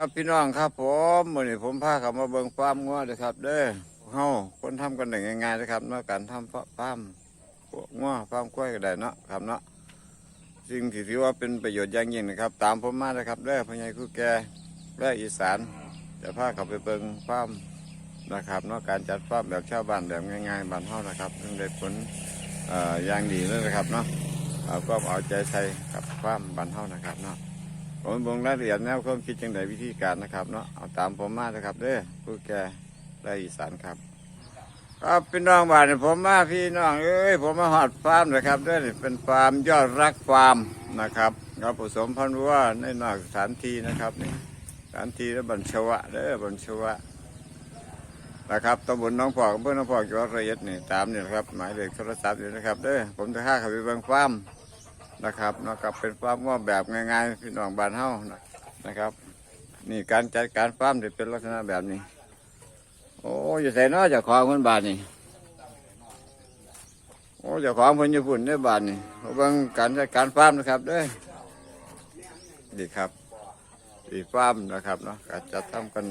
ครับพี่น้องครับผมมื่อนี้ผมพาเขามาเบิ่งฟาร์มงัวเลยครับ เด้อเฮาคนทำกันได้ง่ายๆนะครับเนาะการทำฟาร์มงัวฟาร์มกล้วยก็ได้เนาะครับเนาะสิ่งที่ถือว่าเป็นประโยชน์อย่างยิ่งนะครับ ตามผมมาเลยครับเด้อพ่อใหญ่คู่แก่และอีสานจะพาเขาไปเบิ่งฟาร์มนะครับเนาะการจัดฟาร์มแบบชาวบ้านแบบง่ายๆบ้านเฮานะครับซึ่งได้ผลอ่ออย่างดีเลยนะครับเนาะก็เอาใจใส่กับฟาร์มบ้านเฮานะครับเนาะ ผมบงรายละเอียดแนวความคิดจังไดวิธีการนะครับเนาะเอาตามผมมานะครับเด้อผู้แก่และอีสานครับ ครับพี่น้องบ้านนี่ผมมาพี่น้องเอ้ยผมมาหอดฟาร์มนะครับเด้อนี่เป็นฟาร์มยอดรักฟาร์มนะครับเราผสมพันธุ์วัว่าในนอกสถานที่นะครับนี่สถานที่แล้วบัญชวะเด้อบัญชวะนะครับตำบลหน้องพอกอำเภอน้องพอกจังหวัดระยองนี่ตามนี่นะครับหมายเลขโทรศัพท์อยู่นะครับเด้อผมจะฆ่าเขาไปบิ่งฟาร์ม นะครับนาะกับเป็นฟาร์มว่าแบบง่ายๆพี่น้องบ้านเฮานะนะครับ นี่การจัดการฟาร์มจะเป็นลักษณะแบบนี้ โอ้ยใส่นาะเจะของคนบ้านนี่โอ้จะของคนญี่ปุ่นได้บ้านนี่เอาเบิ่งการจัดการฟาร์มนะครับด้อดีครับดีฟาร์มนะครับเนาะการจัดทำกัน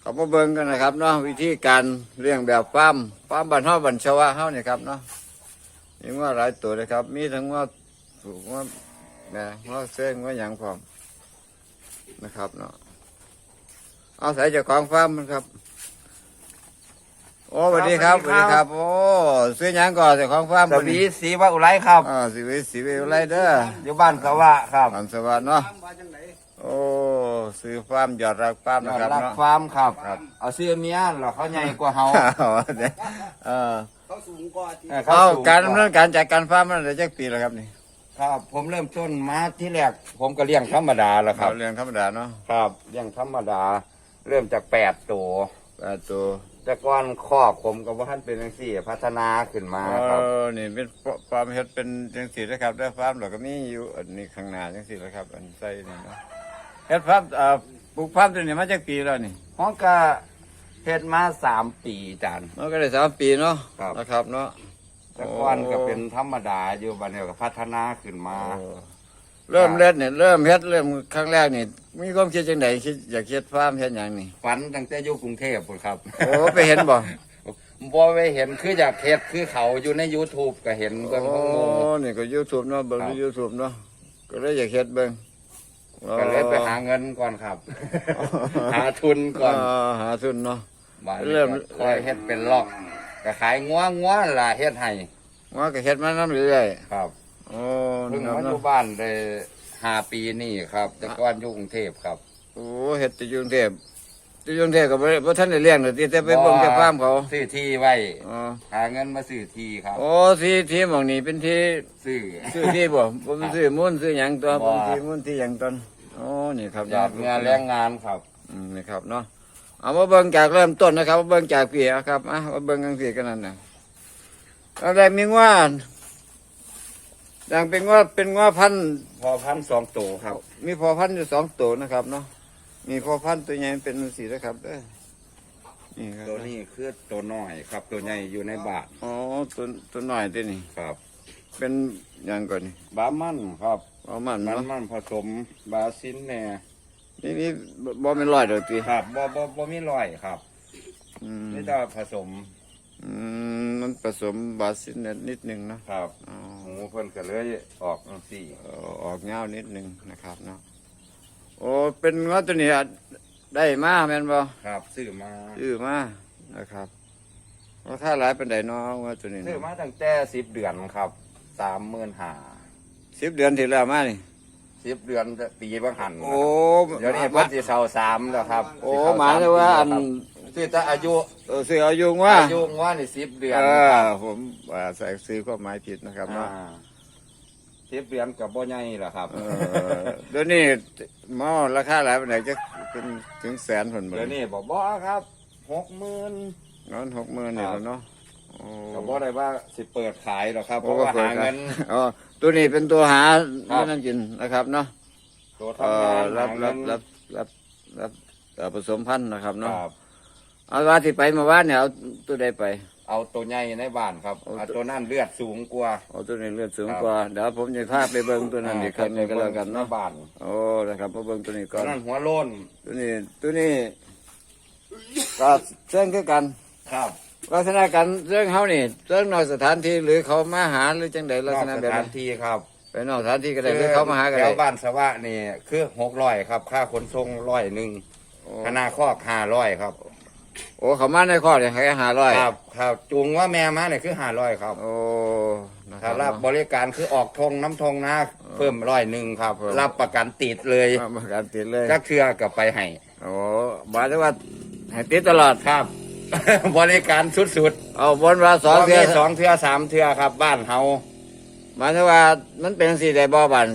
เขามาเบิ่งกันนะครับเนาะวิธีการเลี้ยงแบบฟาร์มฟาร์มบ้านเฮาบ้านชาวาเฮาเนี่ยครับเนาะ มีว่าหลายตัวเลยครับ มีทั้งว่าถูกว่าแหม่ว่าเส้นว่าหยังพร้อมนะครับเนาะเอาใส่เจากของฟาร์มมันครับ โอ้สวัสดีครับสวัสดีครับ โอ้ซื้อหยังก่อนเจากของฟาร์มสวีศรีวะอุไรครับ อ่าสิวิสิวิไรเด้ออยู่บ้านสวะครับอันสวัสดิ์เนาะโอ้ซื้อฟาร์มยอดรักฟาร์มนะครับรักเนาะ ฟาร์มครับ ครับ เอาเสื้อเมียเหรอเขาใหญ่กว่าเฮา เอาเด้อ เออเขาสูงกว่าที่เอาสูงการดำเนินการจัดการฟาร์มมันได้จักปีแล้วครับนี่ครับผมเริ่มต้นมาที่แรกผมก็เลี้ยงธรรมดาแหล้วคเขารับ เรื่องธรรมดาเนาะครับเลี้ยงธรรมดา เริ่มจากแปดตัว แปดตัวแต่ก่อนคอกผมกับว่าท่านเป็นจังซี่พัฒนาขึ้นมาเอครับ อนี่เป็นฟาร์มเฮ็ดเป็นจังสีนะครับได้ฟาร์มเราก็มีอยู่อันนี้ข้างหน้าจังสีนะครับ อันใส่นี่เนาะเฮ็ดฟาร์มเอ่อปลูกฟาร์มตัวนี้มาจากปีแล้วนี่ห้องก็ เฮ็ดมาสามปีจานมันก็ได้สามปีเนาะครับ นะครับเนาะแต่ก่อนก็เป็นธรรมดาอยู่บัดนี้ก็พัฒนาขึ้นมาโอ้เริ่มเล็ดเนี่ยเริ่มเฮ็ดเริ่มครั้งแรกนี่มีความคิดจังไดคิดอยากเฮ็ดฟาร์มเฮ็ดหยังนี่ฝันตั้งแต่อยู่กรุงเทพพุ่นครับโอ้ไปเห็นบ่บ่ไปเห็นคืออยากเฮ็ดคือเขาอยู่ใน YouTube ก็เห็นเบิ่งโอ้ของหมู่ นี่ก็ YouTube เนาะเบิ่งในครับ YouTube เนาะก็เลยอยากเฮ็ดเบิ่งก็เลยไปหาเงินก่อนครับ หาทุนก่อนเหาทุนเนาะ บาดนี้เริ่มก็ค่อยเฮ็ดเป็นล็อกก็ขายงัวงัวล่ะเฮ็ดให้ว่าก็เฮ็ดมานำเรื่อยครับๆโอ้เพิ่งครับมาอเนาะยู่บ้านได้ห้าปีนี่ครับ แต่ก่อนอยู่กรุงเทพครับโอ้เฮ็ดที่กรุงเทพที่กรุงเทพก็บ่ได้บ่ทันได้เลี้ยงเลยที่แต่ไปเบิ่งแต่ฟาร์มเขาซื้อที่ไว้อ๋อหาเงินมาซื้อที่ครับโอ้ที่ที่หม่องนี้เป็นที่ซื้อซื้อที่บ่บ่เป็นซื้อมูลซื้อหยังตัวบ่เป็นที่มูลที่หยังตอนโอ้นี่ครับอยากเงินแรงงานครับอืมนี่ครับเนาะ เอามาเบิ่งจากเริ่มต้นนะครับมาเบิ่งจากพี่เอาครับอะมาเบิ่งจังซี่กันนั่นน่ะเอาได้มีว่าดังเป็นว่าเป็นว่าพันธุ์พอพันสองตัวครับ มีพอพันธุ์อยู่สองตัวนะครับเนาะมีพอพันธุ์ตัวใหญ่เป็นสีนะครับเด้อนี่ครับตัวนี้คือตัวน้อยครับ ตัวใหญ่อยู่ในบาทอ๋อตัวตัวน้อยตัวนี้ครับ เป็นหยังก่อนนี่บามันครับ เอามันมันเนาะมันผสมบาซินแหน่ นี่นี่บ่บ่เป็นร้อยดอกตีครับบ่บ่บ่มีรอยครับอืมนี่จะผสมอืมมันผสมบาซิลเนตนิดหนึงเนาะครับอ๋อหมูเพิ่นก็เลยออกจังซี่เอาออกเงาวนิดหนึงนะครับเนาะโอ้เป็นว่าตัวนี้อะได้มาแม่นบ่ครับซื้อมาซื้อมานะครับราคาหลายเป็นไดเนาะว่าตัวนี้ซื้อมาตั้งแต่10เดือนครับ35,000สิบเดือนที่แล้วมานี่ 10เดือนจะปีบางหันโอ้เดี๋ยวนี้เพิ่นสิเข้า3แล้วครับโอ้สิเข้หมายเลยว่าอันซื้อแต่อายุเออซื้อเอายุงว่าอายุว่านี่10เดือนเออผมอ่าใส่ซื้อความหมายผิดนะครับเนาะอ่า10เดือนก็บ่ใหญ่ล่ะครับเออเดี๋ยวนี้หมอราคาหลายเป็นไดจะเป็นถึงแสนผลเบิเดี๋ยวนี้บ่บ่ครับ60,000นอนหกหมื่นนี่แล้วเนาะโอ้ก็บ่ได้ว่าสิเปิดขายหรอกครับเพโอ้ราะว่าปิดหาเงินอ๋อ ตัวนี้เป็นตัวหาครับนั่นกินนะครับเนาะตัวเอ่ทำงาอนรับหารับเงินรับรับรับเอ่อผสมพันธุ์นะครับคเนาะรับเอาว่าที่ไปเมาว่านเนี่ยเอาตัวใดไป เอาตัวใหญ่ในบ้านครับเอาเอาตัวนั่นเลือดสูงกว่า เอาตัวนี้เลือดสูงครับ กว่าเดี๋ยวผมจะพาไปเบิ่งตัวนั้นอีกครั้งหนึงก็แล้วกันในเนาะบ้านโอ้นะครับมาเบิ่งตัวนี้ก่ตัอวน นั้นหัวโล้นตัวนี้ตัวนี้ก็เชิงคือกัน ครับ ลักษณะการเรื่องเขานี่เรื่องนอกสถานที่หรือเขามาหาหรือจังใดลักนอษกณะสแบบถานั้นนที่ครับไปนอกสถานที่ก็ได้หรือเขามาหาก็แถได้วบ้านสวะนี่คือหกร้อยครับ ค่าขนส่งร้อยหนึ่งโอ้คณะคอกห้าร้อยครับ โอ้เขามาในข้อเนี่ยให้หาร้อยครับครับจูงว่าแม่มาเนี่ยคือห้าร้อยครับโอ้นะคถ้ารับรับบริการคือออกทงน้ำทงนะเพิ่มร้อยหนึ่งครับ เพิ่ม รับประกันติดเลยมาประกันติดเลยก็เครือกับไปให้โอ้หมายถึงว่าให้ติดตลอดครับ บริการสุดเอาบนว่าๆสองพเทื่อมีสองเทือสามเทือครับ บ้านเฮาหมายถึงว่ามันเป็นสี่ได้บ่บัน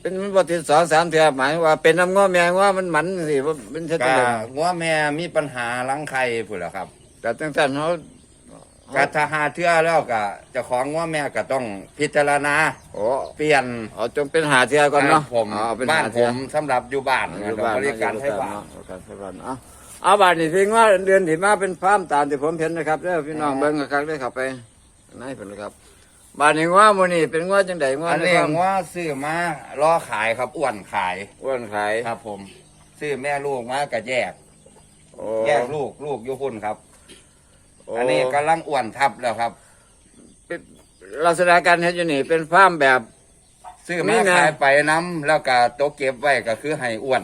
เป็นมันบ่ติดสองสามเทื่อหมายถึงว่าเป็นน้ำง้อแมงว่ามันหมันสิว่าเป็นเช่นก็ไรงัวแม่มีปัญหาลังไข่พุ่นละครับแต่ตั้งแต่เขาก็ถ้าหาเทือแล้วก็เจะของงัวแม่ก็ต้องพิจารณา โอ้เปลี่ยนเอาจงเป็นหาเทื่อก่อนเนาะครับผมเอาเป็นบ้าหานผเทื่อ มสำหรับอยู่บ้านอยู่ต้องบ้านบริการให้บ้าน เนาะบริการให้บ้านเอา เอาบ้านนี่ถึงว่าเดือนที่มาเป็นฟาร์มตามที่ผมเห็นนะครับเด้อพี่น้องเบิ่งกันครับเด้อเข้าไปไหนเพิ่นนะครับบ้านนี้ว่ามื้อนี้เป็นว่าจังได๋ว่าอันในนี้ฟาร์มงัวซื้อมาล่อขายครับอ้วนขายอ้วนขายครับ ผม ซื้อแม่ลูกมาก็แยก โอ้แยกลูกลูกอยู่พุ่นครับโอ้อันนี้กำลังอ้วนทับแล้วครับ เป็นลักษณะการเฮ็ดอยู่นี่เป็นฟาร์มแบบ ซื้อนี่มาไงขายไปน้ำแล้วก็โต๊ะเก็บไว้ก็คือให้อ้วน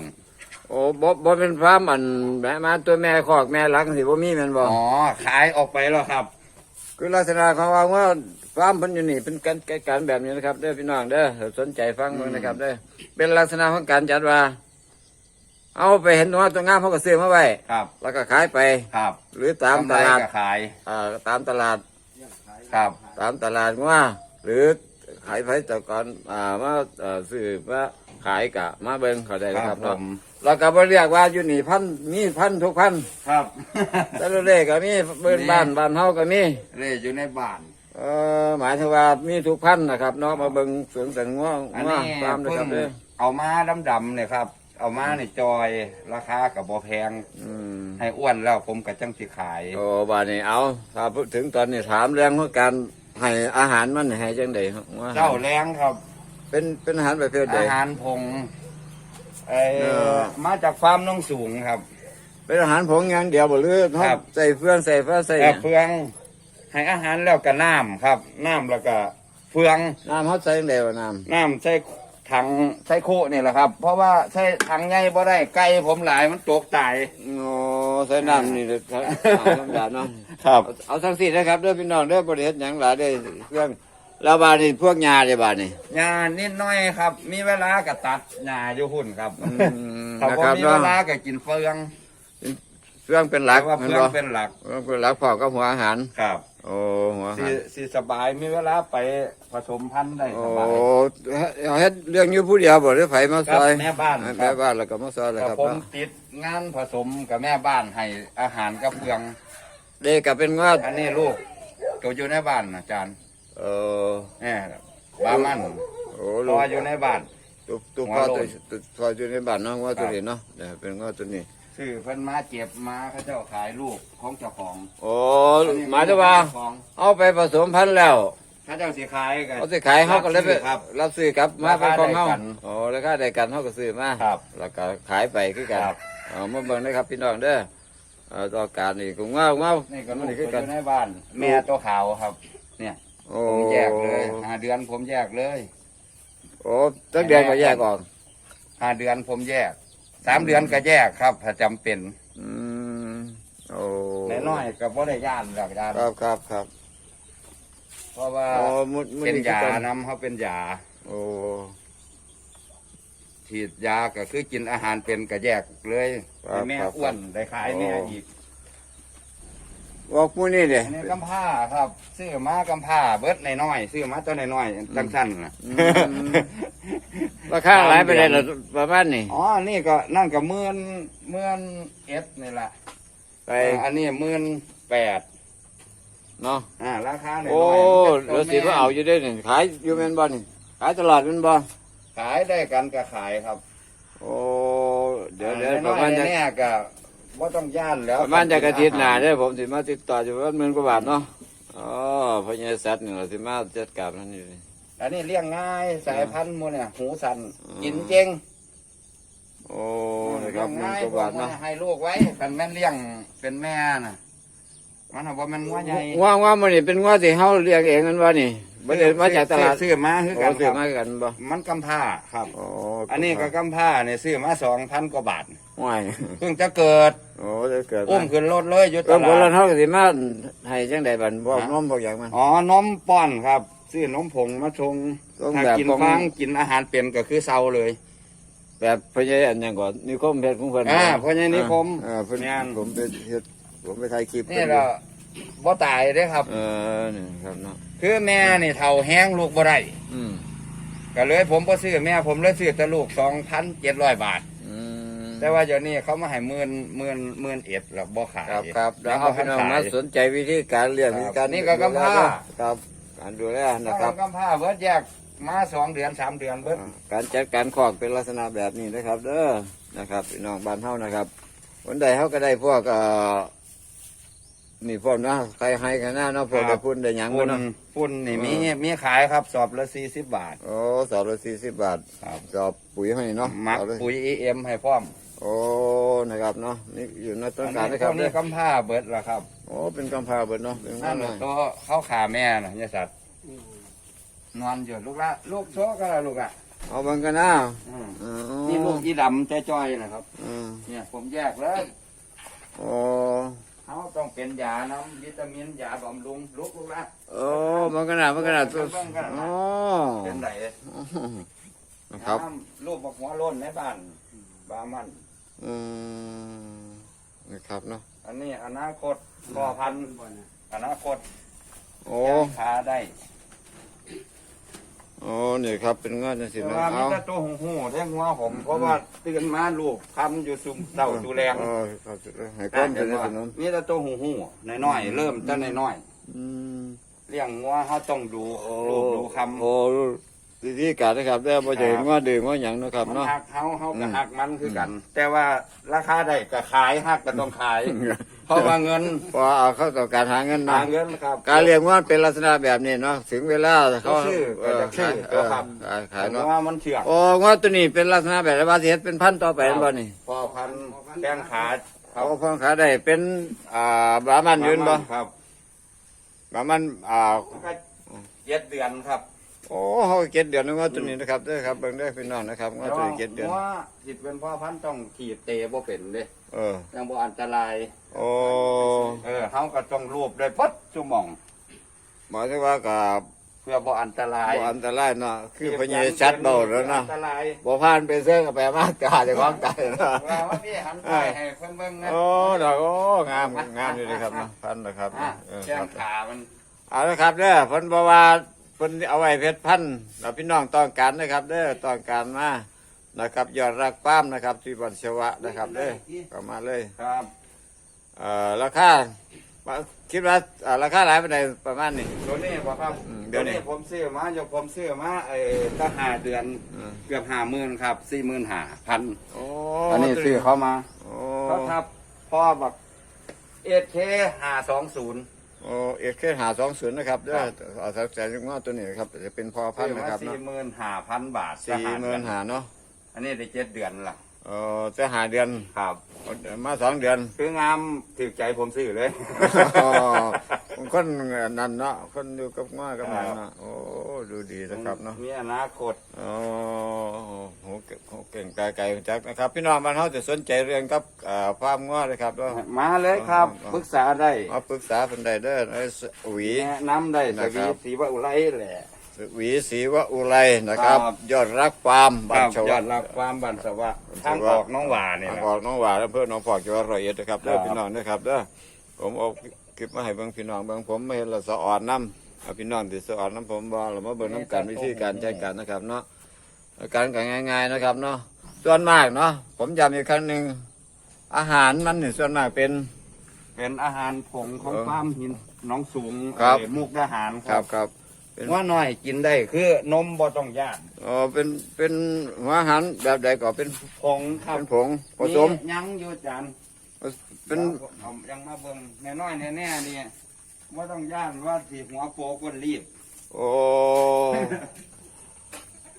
โอ้บ่บ่เป็นฟาร์มอันแม่มาตัวแม่คอกแม่หลักสิบ่มีแม่นบ่อ๋อขายออกไปแล้วครับ คือลักษณะของว่าว่าฟาร์มเพิ่นอยู่นี่เป็นการการแบบนี้นะครับเด้อพี่น้องเด้อถ้าสนใจฟังเบิ่งนะครับเด้อเป็นลักษณะของการจัดว่า เอาไปเห็นว่าตัวงามเขาก็ซื้อมาไว้ครับ แล้วก็ขายไปครับ หรือตามตกำไรลาดก็ขายอ่าตามตลาดครับ ตามตลาดว่า หรือขายไปแต่ก่อนอ่ามาเอ่อซื้อมาขายกะมาเบิ่งเขาได้คนะรัครับบผเนาะม เราก็บ่เรียกว่าอยู่นี่พันมีพันทุกพันครับ แต่ละเลขก็มีเบิ่นบ้านบ้านเฮาก็มีเล่อยู่ในบ้าน เออหมายถึงว่ามีทุกพันนะครับเนาะมาเบิ่งสวนสันง่วงอันง่วนี้งฟาร์มนะเพิ่ครับงเด้อเอามาดำๆเนี่ยครับ เอามาในจอยราคากับบ่แพง อืมให้อ้วนแล้วผมก็จังสิขาย โอ้บาดนี้เอาถ้าพูดถึงตอนนี้ถามเรื่องของการให้อาหารมันให้จังไดครับว่าเจ้าแรงครับ เป็นเป็นอาหารประเภทใดอาหารผง ไอเออ มาจากฟาร์มน้องสูงครับ เป็นอาหารผงอย่างเดียวบ่หรือครับใส่เฟืองใส่ฟ้าใส่แต่เฟืองให้อาหารแล้วก็น้ำครับ น้ำแล้วก็เฟือง น้ำเฮาใส่จังไดวะน้น้ำใส่ถังใส่โคนี่แหละครับ เพราะว่าใส่ถังใหญ่บ่ได้ไก่ผมหลายมันตกตายำโอ้ใส่น้ำนี่เด้อครับเอาธรรมดาเนาะ ครับ เอาเอาทั้งสิ้นนะครับเด้อพี่น้องเด้อบ่ได้เฮ็ดหยังหลายเด้อเรื่อง แล้วบาดนี้พวกยาเด้บาดนี้หญ้านิดหน้อยครับ มีเวลาก็ตัดหญ้าอยู่หุ่นครับอืมถ้านะบ่ครับมีเวเนาะลาก็กินเฟืองเฟืองเป็นหลักแต่ว่าแม่เฟืนองบ่เป็นหลักเฟืองเป็นหลักพร้อมกับหัวอาหาร ครับโอ้หัวอาสิหารสิสบายมีเวลาไปผสมพันธุ์ได้โอ้สบายเอาเฮ็ดเรื่องอยู่ผู้เดียวบ่หรือไผมาคซรับอยแม่บ้านคแม่รับบ้านแล้วก็มาซอยเลยแต่ครับผมเนาะติดงานผสมกับแม่บ้านให้อาหารกับเฟือง เด็กก็เป็นว่าอันนี้ลูกตัวอยู่ในบ้านอาจารย์ เออแม่บามันโอ้รลูอกอยู่ในบ้านตุ๊กตุ๊กหัวพ่อโล้ตัวนตุ๊กพ่ออยู่ในบ้านเนาะว่าตัวนี้เนาะเดี๋ยวเป็นว่าตัวนี้ซื้อเพิ่นมาเก็บมาเขาเจ้าขายลูกของเจ้าของโอ้หมายถึงว่า เจ้ของเอาไปผสมพันธุ์แล้วเขาเจ้าสิขายกันเอาสิขายเฮาก็เลยไปรับซื้อครับ รับซื้อกลับมาเป็นของเฮาราคาได้กันโอ้ราคาได้กันเฮาก็ซื้อมาครับแล้วก็ขายไปคือกันครับ เอามาเบิ่งนะครับพี่น้องเด้อเอ่อต่อการนี่ก็ว่าว่านี่ก็ลูกนี่ตัคือวอกันยู่ในบ้าน แม่ตัวขาวครับ เนี่ย โอ้ผมแยกเลยห้าเดือนผมแยกเลยโอ้ตั้งเดือนก็แยกออกห้าเดือนผมแยกสามเดือนก็แยกครับ ถ้าจำเป็นอืมโอ้น้อยๆก็บ่ได้ย่านหรอกย่านครับครับครับเพราะว่าโอ้มุดมุดเป็นนี่คือยากันนำเขาเป็นยาโอ้ฉีดยาก็คือกินอาหารเป็นก็แยกเลยให้แม่อ้วนได้ขายแม่อีก บอกมูนี่เด้อันนี้กำผ้าครับซื้อมากำผ้าเบิดในน้อยๆซื้อมาตัวในน้อยๆจังสั้นน่ะอืมราคาหลายไปเลยละประมาณนี้อ๋อ นี่ก็นั่นก็หมื่นหมื่นเอสนี่แหละไปอันนี้หมื่นแปดเนาะอ่าราคาหน่อยโอ้ๆเดี๋ยวสิว่าเอาอยู่ได้นี่ขายอยู่แม่นบ่นี่ขายตลาดแม่นบ่ขายได้กันก็ขายครับโอ้เดี๋ยวเดี๋ยวปน้ระอยมาณๆจะเนี่ยก็ ว่าต้องย่านแล้วประมาณจะกระทิตหน้าเด้อผมสิมาติดต่ออยู่ว่าหมื่นกว่าบาทเนาะพญาสัตว์นี่เราสิมาจัดการนั่นนี่ อันนี้เลี้ยงง่ายสายพันธุ์หมูเนี่ย หูสันอืม กินเก่งโอ้นะครับหเลี้นึ่ยงงกว่าง่ายบาทเนาะ ให้ลูกไว้กันแม่นเลี้ยงเป็นแม่น่ะ มันว่ามันงัวใหญ่ว่าว่ามันนี่เป็นว่าที่เฮาเลี้ยงเองกันว่านี่บ่ได้มาจากตลาดซื้อมาคือโอ้กันซื้คอรับมากันบ่มันกำผ้าครับโอ้อันนี้ก็กำผ้าเนี่ยซื้อมาสองพันกว่าบาทว่ายเพิ่งจะเกิดโอ้จะเกิดอุ้มขึ้นรถเลยอยุตก็บ่ลาแล้วดเฮาก็สิมาให้จังไดบัดบอกฮะน้อมบอกอย่างมันอ๋อนมป้อนครับซื้อนมผงมาชงต้องถ้าแบบกินของฟางกินอาหารเป็นก็คือเซาเลยแบบพญาอันหยังก่อนนิคมเพชรของเพิ่นอ่าพญานิคมอ่าเพิ่นงานผมไปเฮ็ด ผมไปถ่ายคลิปนี่เราบ่ตายเด้ครับ เออนี่ครับเนาะคือแม่นี่เท่าแห้งลูกบ่ได้อืมก็เลยผมบ่ซื้อแม่ผมเลยซื้อแต่ลูกสองพันเจ็ดร้อยบาทอืมแต่ว่าเดี๋ยวนี้เขามาให้หมื่นหมื่นหมื่นเอ็ดแล้วบ่ขายครับครับแล้ยัวงเอาบ่ทัพี่นน้องขายมาสนใจวิธีการเลี้ยงครับวิธีการนี่ก็กำพร้าครับการดูแลนะนะคครัรับบกำผ้าเบิดแยกมาสองเดือนสามเดือนเบิดการจัดการคอกเป็นลักษณะแบบนี้นะครับ เด้อนะครับพี่น้องบ้านเฮานะครับวันใดเฮาก็ได้พวกเอ่อ นี่พวกนะใครให้กันหน้าเนาะพวกได้พุ่นได้หยังปุ่บ่นเนาะ ปุ่นนี่มีมีขายครับสอบละสี่สิบบาท โอ้สอบละสี่สิบบาทครับ สอบปุ๋ยให้เนาะมักสอบละปุ๋ยเอ็มให้พร้อมโอ้นะครับเนาะนี่อยู่ในต้นอันการนี้นะคพรัวบกเด้นี้อกำผ้าเบิดละครับโอ้เป็นกำพร้าเบิดเนาะเป็นนั่ว่านหน่อยตัวเขาขาแม่นะยายสัตว์นอนอยู่ลูกละลูกโซก็ละลูกอะเอาเบังกันนะอืมอ๋อนี่ลูกอีดำจ้อยๆนะครับ อืมเนี่ยผมแยกเลยโอ้ เขาต้องเป็นยาน้ำวิตามินยาบำรุงลูกลูกละโอ้เบังกันนะเบังกันนะตัวเบิ่งกันนะโอ้เป็นไหนนะครับน้ำลูกบอกหัวโล้นในบ้านบามันอืมนะครับเนาะอันนี้อนาคตพ่อพันธุ์อนาคตโอ้ย่างขาได้ โอ้นี่ครับเป็นงานจังสิแต่นะว่ามีเอาแต่ตัวหูหูแท่งหัวผม เพราะว่าตื่นมาลูกคำอยู่ซุมเต่าดูแรงเออครับให้ก้มเป็นสนมมีแต่ตัวหูหูน้อยๆเริ่มจะน้อยอืมๆเลี้ยงงัวเขาต้องดูลูกดูคำโอ้วิธีการนะครับได้บ่จะเห็นว่าดื่มว่าหยังนะครับมันเนาะ หักเขาเขาอืก็มหักมันคือกัน แต่ว่าราคาได้ก็ขายหักก็ต้องขาย เพราะว่าเงินพอเอาเข้ากับการหาเงินหาเนาะเงินครับ การเลี้ยงว่าเป็นลักษณะแบบนี้เนาะถึงเวลาเขาก็ซื้อก็จะซื้อเออครับ ขายขายแต่เนาะว่ามันเชื่องโอ้ว่าตัวนี้เป็นลักษณะแบบว่าสิเฮ็ดเป็นพันธุ์ต่อไปบ่นี่พอพันแป้งขาครัเขาบเพิ่งขายได้เป็นอ่าบามันยืนบ่ครับบามันอ่าก็เจ็ดเดือนครับโอ้เขาเก็ดเดือนนึงว่าตัวนี้นะครับเด้อครับเบิ่งได้อพี่น้องนะครับว่าตัวนี้เก็ดเดือน ว่าจิตเป็นพ่อพันธุ์ต้องขีดเตะบ่เป็นเด้ เออยังบ่อันตรายโอ้เออเฮาก็ต้องรูปได้ปัดชั่วโมงหมายถึงว่ากับเพื่อบ่อันตรายบ่อันตรายเนาะคือพญาชัดเบาแล้วเนาะอันตรายบ่ผ่านไปเสื้อกับไปมากกาจะความไก่เนาะว่าว่าพี่หันไปให้เพิ่นเบิ่งนะโอ้ดอกโอ้งามงามอยู่เลยครับเนาะพันนะครับอะเออแข้ครังบขามันเอาละครับเด้อเพิ่นบอกว่าเพิ่นเอาไว้เพชรพันธุ์เราพี่น้องต้องการนะครับเด้อต้องการมา นะครับยอดรักป้ามนะครับที่บัญชวะนะครับเด้อก็มาเลยครับเอ่อราคาคิดว่าเอ่อราคาหลายปานใดประมาณนี้ ตัวนี้บ่ครับอืมเดี๋ยวนี้ตัวผมซื้อมาอยู่ผมซื้อมาไอ้ตั้งห้าเดือนอืม เกือบห้าหมื่นครับสี่หมื่นห้าพันโอ้อันนี้ซื้อเขามาโอ้เขาทับพ่อบักเอเคห้าสองศูนย์ โอ้เอกแค่หาสองศูนย์นะครับเด้อเอาสักแสนงอตัวนี้นะครับจะเป็นพอพันซื้อธุ์นะมาครับสี่เนาะหมื่นห้าพันบาทสี่หมื่นหาเนาะ อันนี้ได้เจ็ดเดือนละเออจะหาเดือนครับ มาสองเดือนคืองามถือใจผมซื้อเลย อ๋อคนนั่นเนาะคนอยู่กับง้อกับหมันเนาะโอ้ดูดีนะครับเนาะมีอนาคตโอ้โหเก่งโหเก่งไกลไกลจักนะครับ พี่น้องบ้านเขาจะสนใจเรื่องกับอ่าฟาร์มง้อเลยครับว่ามาเลยครับอ๋อ ปรึกษาได้มาปรึกษาเป็นไดเด้อไอ้สหวี แนะนำได้สนะควีรับสีวะอุไรแหละ หวีศรีวะอุไรนะครับ ครับ ยอดรักฟาร์มบ้านชยวัอดดรักความบันสวะทางออกน้องหวาเนี่ยทางนะออกน้องหวาแล้วเพื่อนน้องฟอกจังหวัดร้อยเอ็ดนะครับเด้อครับพี่น้องนะครับเด้อผมเอาคลิปมาให้เบิ่งพี่น้องเบิ่งผมไม่เห็นละสะอ่อนน้ำเอาพี่น้องที่สะอ่อนน้ำผมบ่เรามาเบิ่งน้ำกันวิธีการใช้การนะครับเนาะการกันง่าย ๆนะครับเนาะส่วนมากเนาะผมย้ำอีกครั้งหนึ่งอาหารมันนี่ส่วนมากเป็น เป็นอาหารผงของเออฟาร์มหินหน้องสูงครับ เอ่อมุกดาหารครับครับ เป็นว่าน้อยกินได้ คือนมบ่ต้องย่านอ๋อเป็นเป็นหัวอาหารแบบใดก็เป็นผงครับเป็นผงผสมยังอยู่จานเป็นเอายังมาเบิ่งแน่น้อยแน่ๆนี่ว่าต้องย่านว่าสีหัวโปกคนรีบ โอ้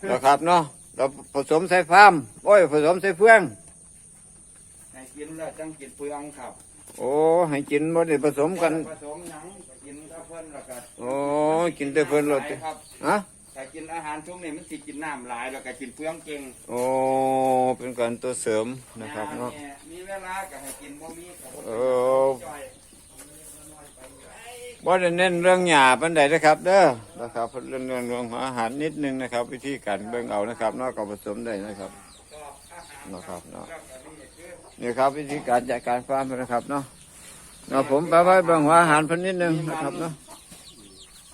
นะครับเนาะเราผสมใส่ฟาร์มโอ้ยผสมใส่เฟืองให้กินแล้วจังกินเปลืองครับ โอ้ให้กินบ่ได้ผสมกันผสมหยังก็กินถ้าเพิ่นแล้วก็โอ้กินแต่เพิ่นรถหลายครับฮะถ้ากินอาหารช่วงนี้มันสิกินน้ำหลายแล้วก็กินเปลืองเก่งโอ้เป็นการตัวเสริมนะครับเนาะมีเวลาก็ให้กินบ่มีก็บ่เออบ่ได้เน้นเรื่องหยาปันใดนะครับ เด้อนะครับเรื่องเรื่องเรื่องอาหารนิดนึงนะครับ วิธีการเบิ่งเอานะครับนอกจากผสมได้นะครับนะครับเนาะนี่ครับวิธีการจัดการฟาร์มนะครับเนาะเนาะผมไปไว้เบิ่งหัวอาหารเพิ่นนิดนึงนะครับเนาะ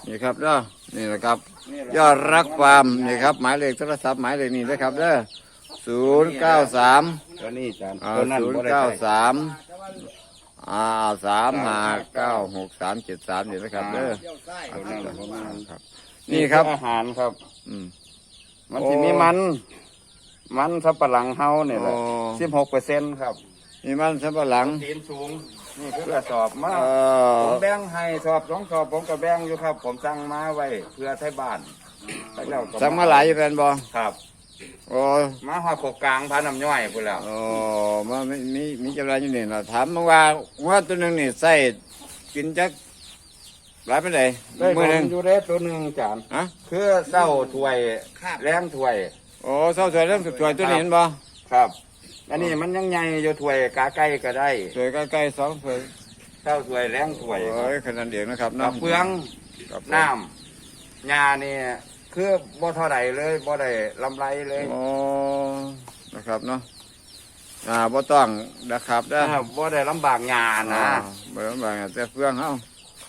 นี่ครับเด้อนี่นะครับนี่แหละยอดรักฟาร์มนี่ครับ หมายเลขโทรศัพท์หมายเลขนี้นะครับเด้อศูนย์เก้าสามตัวนี้จานอ่าตัวนั้นศูนบ่ย์ได้เก้าใส่สามอ่าสามห้าเก้าหกสามเจ็ดสามนี่นะครับเด้อตัวนั้นบ่มาครับ นี่ครับอาหารครับ อืมมันโอ้สิมีมัน มันสับปะหลังเฮาเนี่ยแหละโอ้สิบหกเปอร์เซ็นต์ครับนี่มันสับปะหลังตีนสูง นี่คือกระสอบมาเอ่ผมอแบ่งให้สอบสองสอบผมก็แบ่งอยู่ครับ ผมสั่งมาไว้เพื่อไทยบ้านไปแล้วก็สั่งมาหลายอยู่เป็นบ่ครับ โอ้มาหอดโขกกลางพาน้ำย่อยพูดแล้วโอ้มามีมีมีจำไรอยู่นี่เราถามมาว่าว่าตัวหนึงนี่ใส่กินจักหลายเป็นไดได้มื้อหนึงผมอยู่ได้ตัวหนึ่งจานฮะคือเศร้าถ้วยแรงถ้วย โอ้เศร้าสวยเริ่มสวยตัวนี้เห็นบ่ครับ อันนี้มันยังใหญ่อยู่ถ้วยกาไก่ก็ได้สวยใกล้ๆสองสวยเศร้าถ้วยแรงถ้วยโอ้ยขนาดเดียวนะครับกัเนาะบเฟืองครับผมน้ำยานี่คือบ่เท่าไหร่เลยบ่ได้ลำไรเลยโอ้นะครับเนาะอ่าบ่ต้องนะครับเด้ออ่าบ่ได้ลำบากยาอ่านะบ่ต้องบางแต่เฟืองเฮา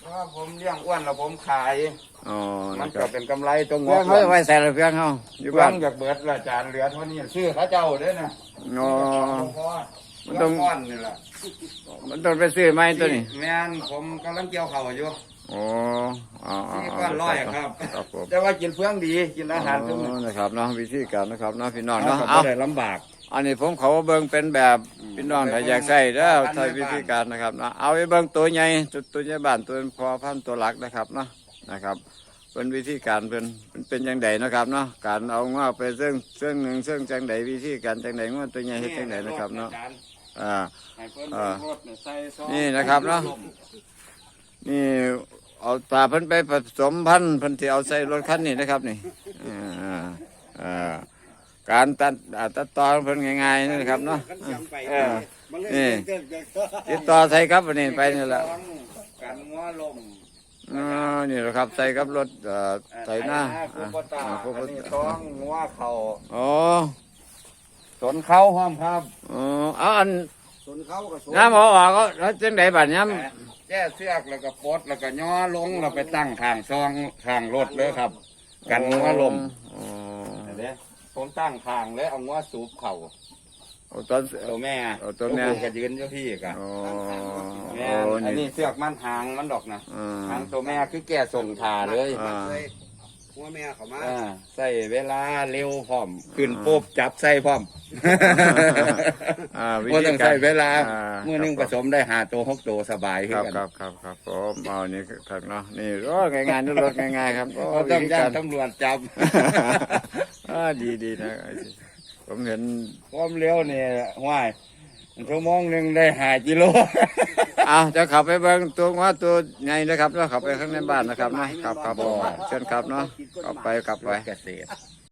เพราะว่าผมเลี้ยงอ้วนแล้วผมขาย อ๋อมันะนคก็รับเป็นกำไรตรงเฟืองเขาจะไว้ใส่ละเฟืองเฮาอยู่เฟือบ้างนจากเบิดละจานเหลือเท่านี้ซื้อเขาเจ้าเด้อนะ อ๋อ มันต้อง ก้อนนี่แหละมันต้องไปซื้อไม้ตัวนี้แม่นผมกำลังเกี่ยวเข่าวอยู่โอ้อ๋ออ๋อนี่ก้อนร้อยครับ ครับผมแต่ว่ากินเฟืองดีกินอาหารทุกมื้ออ๋อนะครับเนาะวิธีการนะครับเนาะพี่น้องเนาะเนาะ เอาเอา ได้ลำบาก อันนี้ผมเขาเบิ่งเป็นแบบอืมพี่น้องถ้าอยากใส่แล้วใช้วิธีการนะครับเนาะเอาไปเบิ่งตัวใหญ่ตัวตัวใหญ่บ้านตัวพอพันธุ์ตัวหลักนะครับเนาะนะครับ เป็นวิธีการเป็นเป็นเป็นจังไดนะครับเนาะการเอางอกไปเสื่องเสื่องหนึ่งเสื่องจังไดวิธีการจังไดงวตัวใหญ่เฮ็ดจังไดนะครับเนาะอ่าให้เพิ่นอ่ารถเนี่ยใส่ซองนี่นะครับเนาะนี่เอาตาเพิ่นไปผสมพันธุ์เพิ่นที่เอาใส่รถคันนี้นะครับนี่อ่าอ่าการตัดอ่าตัดต่อเพิ่นง่ายๆนะครับเนาะเออนี่ติดต่อใส่ครับวันนี้ไปนี่แหละกันงัวลม อ๋อนี่แหละครับใส่กับรถเอ่อใส่หน้าคูอ่าปตาอ่าคูปอันนี้ตาท้องงัวเข่าอ๋อสนเข้าห้อมครับอ๋อเอาอันสนเขากับสนน้ำเอาออกก็แล้วจังไดบัดย้ำ แก้เสือกแล้วก็ปลดแล้วก็ย่อลงเราไปตั้งทางซองทางรถเลยครับ กันงัวลมอ๋อเด้ผมตั้งทางแล้วเอางัวสูบเข่า เอาตอนตัวแม่เอาตัวแม่ก็ยืนอยู่พี่กันอ๋อแม่โอ้อันนี้นี่เสือกมันหางมันดอกนะอ่าหางตัวแม่คือแก่ส่งทาเลยอ่า เลยหัวแม่เขามาอ่าใส่เวลาเร็วพร้อมขึ้นปุ๊บจับใส่พร้อมอ่าวิก็ธีต้องการใส่เวลาอ่าเมื่อหนึงคผรับสมได้หาตัวหกตัวสบายคขึ้นรับกันครับครับครับผมเอานี่ครับเนาะนี่โอ้ง่ายๆนี่รถง่ายๆครับโอ้ก็ต้องวิธีย่าการนตำรวจจับ อ่าดีดีนะไอ้ที่ ผมเห็นความเร็วเนี่ยว่ายชั่วโมงหนึ่งได้หากิโลเอาจะขับไปเบิ่งตัวว่าตัวใหญ่นะครับแล้วขับไปข้างในบ้านนะครับเนาะขับขับเชิญครับเนาะขับไปขับไปเกษตร